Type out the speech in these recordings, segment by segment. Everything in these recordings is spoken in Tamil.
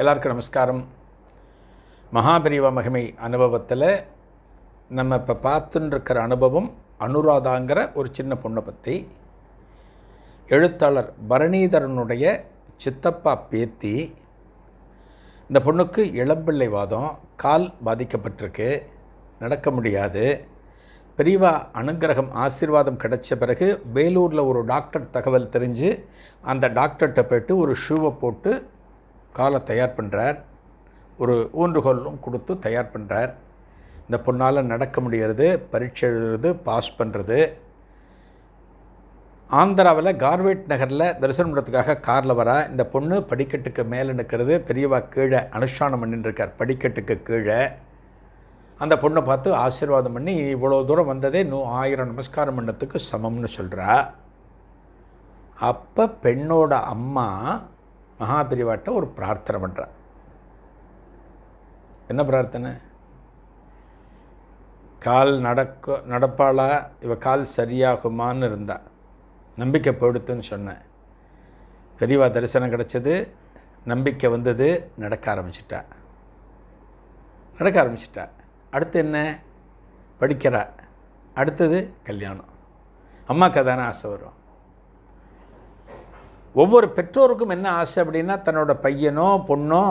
எல்லாருக்கும் நமஸ்காரம். மகாபிரிவ மகிமை அனுபவத்தில் நம்ம இப்போ பார்த்துன்னு இருக்கிற அனுபவம் அனுராதாங்கிற ஒரு சின்ன பொண்ணை பற்றி எழுத்தாளர் பரணிதரனுடைய சித்தப்பா பேத்தி. இந்த பொண்ணுக்கு இளம்பிள்ளை வாதம் கால் பாதிக்கப்பட்டிருக்கு நடக்க முடியாது. பெரியவா அனுக்கிரகம் ஆசீர்வாதம் கிடைச்ச பிறகு வேலூரில் ஒரு டாக்டர் தகவல் தெரிஞ்சு அந்த டாக்டர்கிட்ட போயிட்டு ஒரு ஷூவை போட்டு காலை தயார் பண்ணுறார் ஒரு ஊன்றுகோலும் கொடுத்து தயார் பண்ணுறார் இந்த பொண்ணால் நடக்க முடியறது பரீட்சை எழுதுறது பாஸ் பண்ணுறது ஆந்திராவில் கார்வேட் நகரில் தரிசனம் பண்ணுறதுக்காக காரில் வரா. இந்த பொண்ணு படிக்கட்டுக்கு மேலே நிற்கிறது பெரியவா கீழே அனுஷ்டானம் பண்ணிட்டுருக்கார் படிக்கட்டுக்கு கீழே. அந்த பொண்ணை பார்த்து ஆசீர்வாதம் பண்ணி இவ்வளோ தூரம் வந்ததே நூ ஆயிரம் நமஸ்காரம் பண்ணத்துக்கு சமம்னு சொல்கிறா அப்போ பெண்ணோட அம்மா மகாபிரிவாட்ட ஒரு பிரார்த்தனை பண்ணுறா என்ன பிரார்த்தனை? கால் நடக்க நடப்பாளா? இவ கால் சரியாகுமான்னு இருந்தா. நம்பிக்கை போயிடுத்துன்னு சொன்னேன். பெரியவா தரிசனம் கிடச்சது நம்பிக்கை வந்தது நடக்க ஆரம்பிச்சிட்டா. நடக்க ஆரம்பிச்சிட்டா. அடுத்து என்ன? படிக்கிறா. அடுத்தது கல்யாணம். அம்மாவுக்கு தானே ஆசை வரும். ஒவ்வொரு பெற்றோருக்கும் என்ன ஆசை அப்படின்னா தன்னோட பையனோ பொண்ணோ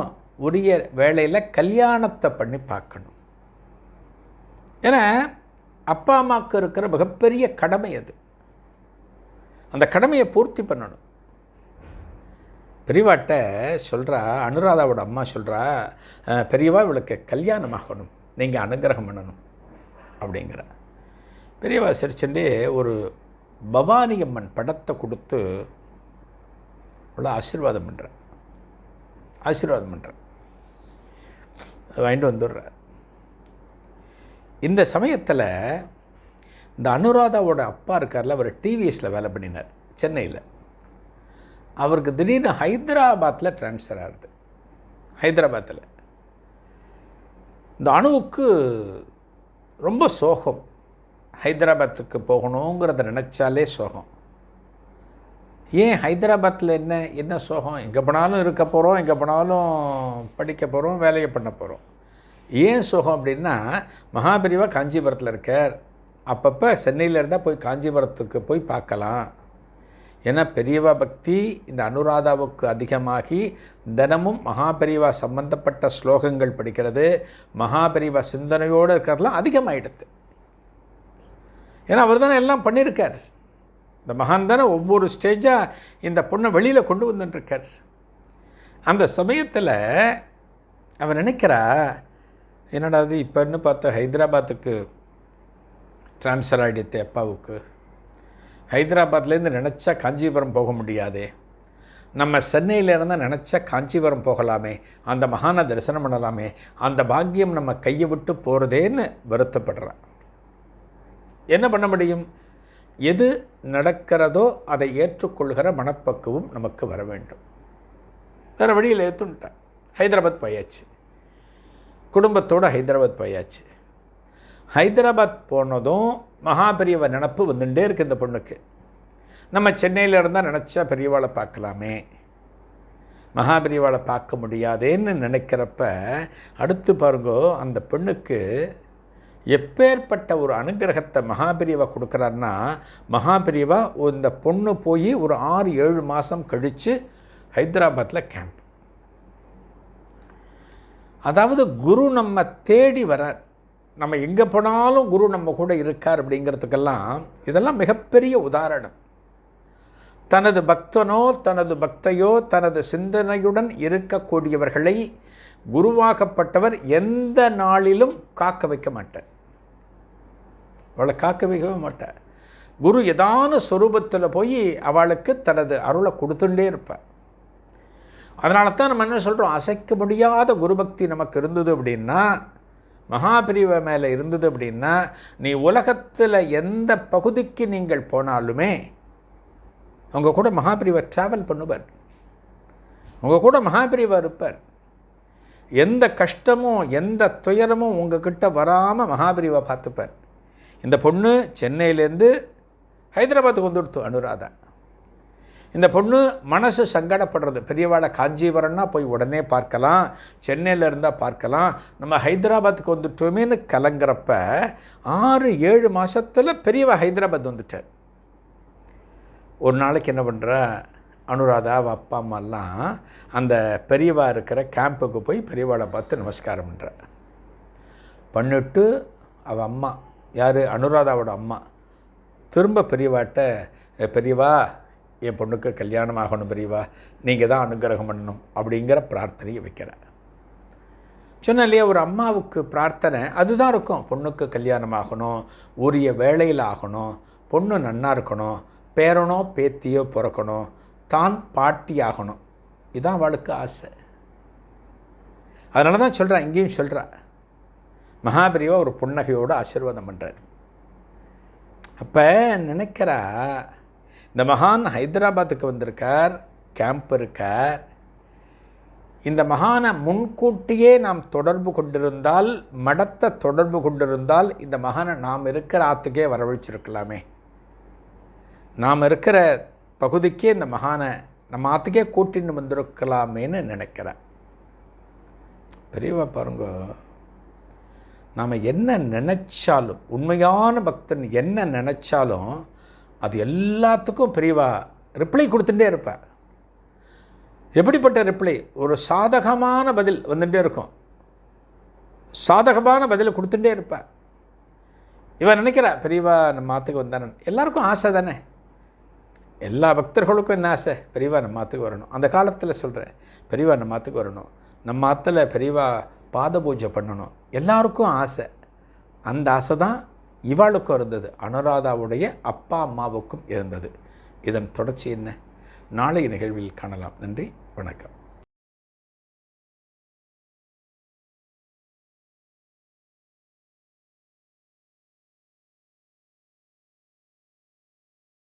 உரிய வேலையில் கல்யாணத்தை பண்ணி பார்க்கணும். ஏன்னா அப்பா அம்மாவுக்கு இருக்கிற மிகப்பெரிய கடமை அது. அந்த கடமையை பூர்த்தி பண்ணணும். பெரியவாட்ட சொல்கிறா அனுராதாவோட அம்மா சொல்கிறா பெரியவா இவளுக்கு கல்யாணம் ஆகணும் நீங்கள் அனுகிரகம் பண்ணணும். அப்படிங்கிற. பெரியவா சிரிச்சுட்டு ஒரு பவானி அம்மன் படத்தை கொடுத்து அவ்வளோ ஆசீர்வாதம் பண்ணுறேன் ஆசீர்வாதம் பண்ணுறேன் வாங்கிட்டு வந்துடுறேன் இந்த சமயத்தில் இந்த அனுராதாவோட அப்பா இருக்கார்ல அவர் டிவிஎஸில் வேலை பண்ணினார் சென்னையில். அவருக்கு திடீர்னு ஹைதராபாத்தில் ட்ரான்ஸ்ஃபர் ஆகுது. ஹைதராபாத்தில் இந்த அணுவுக்கு ரொம்ப சோகம். ஹைதராபாத்துக்கு போகணுங்கிறத நினச்சாலே சோகம். ஏன் ஹைதராபாத்தில் என்ன என்ன சோகம்? எங்கே போனாலும் இருக்க போகிறோம் எங்கே போனாலும் படிக்க போகிறோம் வேலையை பண்ண போகிறோம் ஏன் சோகம் அப்படின்னா மகாபெரிவா காஞ்சிபுரத்தில் இருக்கார். அப்பப்போ சென்னையில் இருந்தால் போய் காஞ்சிபுரத்துக்கு போய் பார்க்கலாம். ஏன்னா பெரியவா பக்தி இந்த அனுராதாவுக்கு அதிகமாகி தினமும் மகாபெரிவா சம்பந்தப்பட்ட ஸ்லோகங்கள் படிக்கிறது மகாபெரிவா சிந்தனையோடு இருக்கிறதுலாம் அதிகமாகிடுது ஏன்னா அவர் தானே எல்லாம் பண்ணியிருக்கார். இந்த மகான் தானே ஒவ்வொரு ஸ்டேஜாக இந்த பொண்ணை வெளியில் கொண்டு வந்துட்டுருக்கார். அந்த சமயத்தில் அவன் நினைக்கிறா என்னடா அது இப்போன்னு பார்த்த? ஹைதராபாத்துக்கு ட்ரான்ஸ்ஃபர் ஆகிடுத்து அப்பாவுக்கு. ஹைதராபாத்லேருந்து நினச்சா காஞ்சிபுரம் போக முடியாதே. நம்ம சென்னையிலேருந்து இருந்தால் நினச்சா காஞ்சிபுரம் போகலாமே. அந்த மகானை தரிசனம் பண்ணலாமே. அந்த பாக்கியம் நம்ம கையை விட்டு போகிறதேன்னு வருத்தப்படுறான் என்ன பண்ண முடியும்? எது நடக்கிறதோ அதை ஏற்றுக்கொள்கிற மனப்பக்குவம் நமக்கு வர வேண்டும். வேறு வழியில் ஏற்றுன்ட்டேன் ஹைதராபாத் போயாச்சு. குடும்பத்தோடு ஹைதராபாத் போயாச்சு. ஹைதராபாத் போனதும் மகாபெரியவ நினப்பு வந்துட்டே இருக்கு இந்த பொண்ணுக்கு. நம்ம சென்னையில் இருந்தால் நினச்சா பெரியவாளை பார்க்கலாமே. மகாபெரியவாளை பார்க்க முடியாதேன்னு நினைக்கிறப்ப அடுத்து பாருங்கோ அந்த பெண்ணுக்கு எப்பேற்பட்ட ஒரு அனுகிரகத்தை மகாபிரிவா கொடுக்குறாருன்னா மகாபிரிவா இந்த பொண்ணு போய் ஒரு ஆறு ஏழு மாதம் கழித்து ஹைதராபாத்தில் கேம்ப் அதாவது குரு நம்ம தேடி வரார் நம்ம எங்கே போனாலும் குரு நம்ம கூட இருக்கார் அப்படிங்கிறதுக்கெல்லாம் இதெல்லாம் மிகப்பெரிய உதாரணம். தனது பக்தனோ தனது பக்தையோ தனது சிந்தனையுடன் இருக்கக்கூடியவர்களை குருவாகப்பட்டவர் எந்த நாளிலும் காக்க வைக்க மாட்டார். அவளை காக்க வைக்கவே மாட்டார். குரு ஏதான சொரூபத்தில் போய் அவளுக்கு தனது அருளை கொடுத்துட்டே இருப்பார். அதனால தான் நம்ம என்ன சொல்கிறோம் அசைக்க முடியாத குருபக்தி நமக்கு இருந்தது அப்படின்னா மகாபிரிவ மேலே இருந்தது அப்படின்னா நீ உலகத்தில் எந்த பகுதிக்கு நீங்கள் போனாலுமே உங்கள் கூட மகாபிரிவர் ட்ராவல் பண்ணுவார். உங்கள் கூட மகாபிரிவர் இருப்பார். எந்த கஷ்டமும் எந்த துயரமும் உங்ககிட்ட வராமல் மகாபிரிவை பார்த்துப்பார். இந்த பொண்ணு சென்னையிலேருந்து ஹைதராபாத்துக்கு வந்துடுத்து அனுராதா. இந்த பொண்ணு மனசு சங்கடப்படுறது. பெரியவாளை காஞ்சிபுரம்னா போய் உடனே பார்க்கலாம். சென்னையில் இருந்தால் பார்க்கலாம். நம்ம ஹைதராபாத்துக்கு வந்துட்டோமேன்னு கலங்குறப்ப ஆறு ஏழு மாதத்தில் பெரியவா ஹைதராபாத் வந்துட்டார். ஒரு நாளைக்கு என்ன பண்ணுறா அனுராதா அவள் அப்பா அம்மாலாம் அந்த பெரியவா இருக்கிற கேம்புக்கு போய் பெரியவாளை பார்த்து நமஸ்காரம் பண்ணுற பண்ணிட்டு அவள் அம்மா யார்? அனுராதாவோட அம்மா. திரும்ப பெரியவாட்ட பெரியவா என் பொண்ணுக்கு கல்யாணம் ஆகணும் பெரியவா நீங்கள் தான் அனுகிரகம் பண்ணணும் அப்படிங்கிற பிரார்த்தனையை வைக்கிறேன் சொன்ன இல்லையா ஒரு அம்மாவுக்கு பிரார்த்தனை அதுதான் இருக்கும். பொண்ணுக்கு கல்யாணம் ஆகணும் உரிய வேலையில் ஆகணும் பொண்ணு நன்னா இருக்கணும் பேரனோ பேத்தியோ பிறக்கணும் தான் பாட்டி ஆகணும் இதுதான் அவளுக்கு ஆசை. அதனால தான் சொல்கிறேன் இங்கேயும் சொல்கிறா மகாபிரிவா ஒரு புன்னகையோடு ஆசீர்வாதம் பண்ணுறார் அப்போ நினைக்கிறா இந்த மகான் ஹைதராபாத்துக்கு வந்திருக்கார் கேம்ப் இருக்கார். இந்த மகானை முன்கூட்டியே நாம் தொடர்பு கொண்டிருந்தால் மடத்தை தொடர்பு கொண்டிருந்தால் இந்த மகானை நாம் இருக்கிற ஆற்றுக்கே வரவழைச்சிருக்கலாமே. நாம் இருக்கிற பகுதிக்கே இந்த மகானை நம்ம ஆற்றுக்கே கூட்டின்னு வந்திருக்கலாமேன்னு நினைக்கிறேன். பெரியவா பாருங்க நாம் என்ன நினச்சாலும் உண்மையான பக்தன் என்ன நினச்சாலும் அது எல்லாத்துக்கும் பெரியவா ரிப்ளை கொடுத்துட்டே இருப்பேன் எப்படிப்பட்ட ரிப்ளை ஒரு சாதகமான பதில் வந்துட்டே இருக்கும். சாதகமான பதில் கொடுத்துட்டே இருப்பேன் இவன் நினைக்கிறா பெரியவா நம்ம ஆற்றுக்கு வந்தானன் எல்லாருக்கும் ஆசை தானே? எல்லா பக்தர்களுக்கும் என்ன ஆசை? பெரியவா நம்ம ஆற்றுக்கு வரணும். அந்த காலத்தில் சொல்கிறேன் பெரியவா நம்ம ஆற்றுக்கு வரணும். நம்ம ஆற்றுல பெரியவா பாத பூஜை பண்ணணும். எல்லாருக்கும் ஆசை. அந்த ஆசை தான் இவாளுக்கும் இருந்தது. அனுராதாவுடைய அப்பா அம்மாவுக்கும் இருந்தது. இதன் தொடர்ச்சி என்ன? நாளைய நிகழ்வில் காணலாம். நன்றி வணக்கம்.